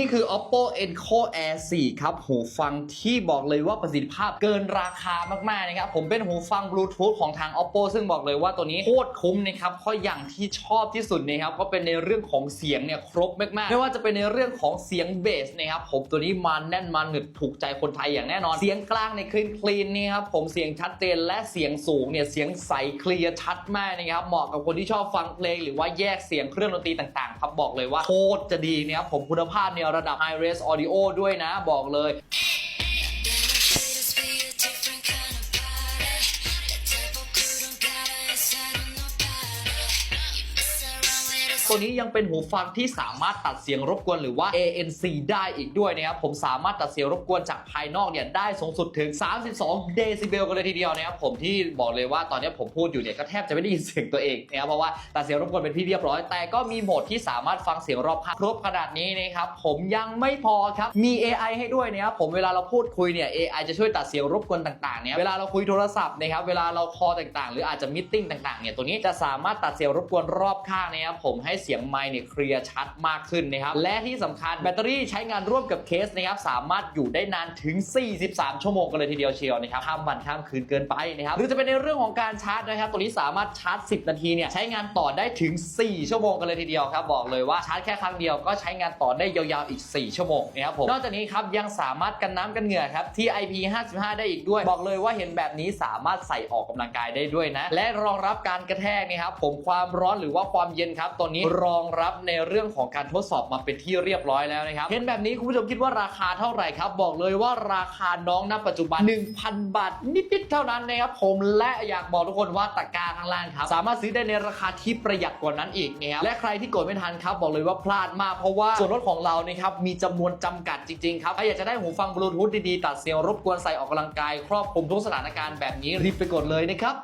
นี่คือ oppo enco air 4 ครับ หูฟังที่บอกเลยว่าประสิทธิภาพเกินราคามาก ๆ นะครับ ผมเป็นหูฟังบลูทูธของทาง oppo ซึ่งบอกเลยว่าตัวนี้โคตรคุ้มนะครับเพราะอย่างที่ชอบที่สุดนะครับ ก็เป็นในเรื่องของเสียงเนี่ยครบมาก ๆ ไม่ว่าจะเป็นในเรื่องของเสียงเบสนะครับ ผมตัวนี้มาแน่นมาหนึดถูกใจคนไทยอย่างแน่นอน เสียงกลางในคลีนคลีนนี่ครับผมเสียงชัดเจนและเสียงสูงเนี่ยเสียงใสเคลียร์ชัดมากนะครับเหมาะกับคนที่ชอบฟังเพลงหรือว่าแยกเสียงเครื่องดนตรีต่างๆครับบอกเลยว่าโคตรจะดีนะครับผมคุณภาพเนี่ยระดับ high res audio ด้วยนะบอกเลย ตัวนี้ยังเป็นหูฟังที่สามารถตัดเสียงรบกวนหรือว่า ANC ได้อีกด้วยนะครับผมสามารถตัดเสียงรบกวนจากภายนอกเนี่ยได้สูงสุดถึง 32 เดซิเบลกันเลยทีเดียวนะครับผมที่บอกเลยว่าตอนนี้ผมพูดอยู่เนี่ยก็แทบจะไม่ได้ยินเสียงตัวเองนะครับเพราะว่าตัดเสียงรบกวนเป็นที่เรียบร้อย แต่ก็มีโหมดที่สามารถฟังเสียงรอบข้างครบขนาดนี้นะครับผมยังไม่พอครับมี AI ให้ด้วยนะครับผมเวลาเราพูดคุยเนี่ย AI จะช่วยตัดเสียงรบกวนต่างๆเนี่ยเวลาเราคุยโทรศัพท์นะครับเวลาเราคอต่างๆ หรืออาจจะมิทติ้งต่างๆเนี่ยตัวนี้จะสามารถตัดเสียงรบกวนรอบข้างนะครับผมให้เสียงไมค์เนี่ยเคลียร์ชัดมากขึ้นนะครับและที่สำคัญแบตเตอรี่ใช้งานร่วมกับเคสนะครับสามารถอยู่ได้นานถึง 43 ชั่วโมงกันเลยทีเดียวเชียวนะครับข้ามวันข้ามคืนเกินไปนะครับหรือจะเป็นในเรื่องของการชาร์จนะครับตัวนี้สามารถชาร์จ 10 นาทีเนี่ยใช้งานต่อได้ถึง 4 ชั่วโมงกันเลยทีเดียวครับบอกเลยว่าชาร์จแค่ครั้งเดียวก็ใช้งานต่อได้ยาวๆอีก 4 ชั่วโมงนะครับผมนอกจากนี้ครับยังสามารถกันน้ำกันเหงื่อครับที่ IP55 ได้อีกด้วย บอกเลยว่าเห็นแบบนี้สามารถใส่ออกกำลังกายได้ด้วยนะและรองรับการกระแทกนะครับผมความร้อนหรือว่าความเย็นครับตัวนี้รองรับในเรื่องของการทดสอบมาเป็นที่เรียบร้อยแล้วนะครับ เห็นแบบนี้คุณผู้ชมคิดว่าราคาเท่าไหร่ครับ บอกเลยว่าราคาน้องณปัจจุบัน 1,000 บาท นิดๆเท่านั้นนะครับผมและอยากบอกทุกคนว่าตะกร้าข้างล่างครับ สามารถซื้อได้ในราคาที่ประหยัดกว่านั้นอีกนะครับและใครที่กดไม่ทันครับบอกเลยว่าพลาดมากเพราะว่าส่วนลดของเรานะครับมีจำนวนจำกัดจริงๆครับถ้าอยากจะได้หูฟังบลูทูธดีๆตัดเสียงรบกวนใส่ออกกำลังกายครอบคลุมทุกสถานการณ์แบบนี้รีบไปกดเลยนะครับ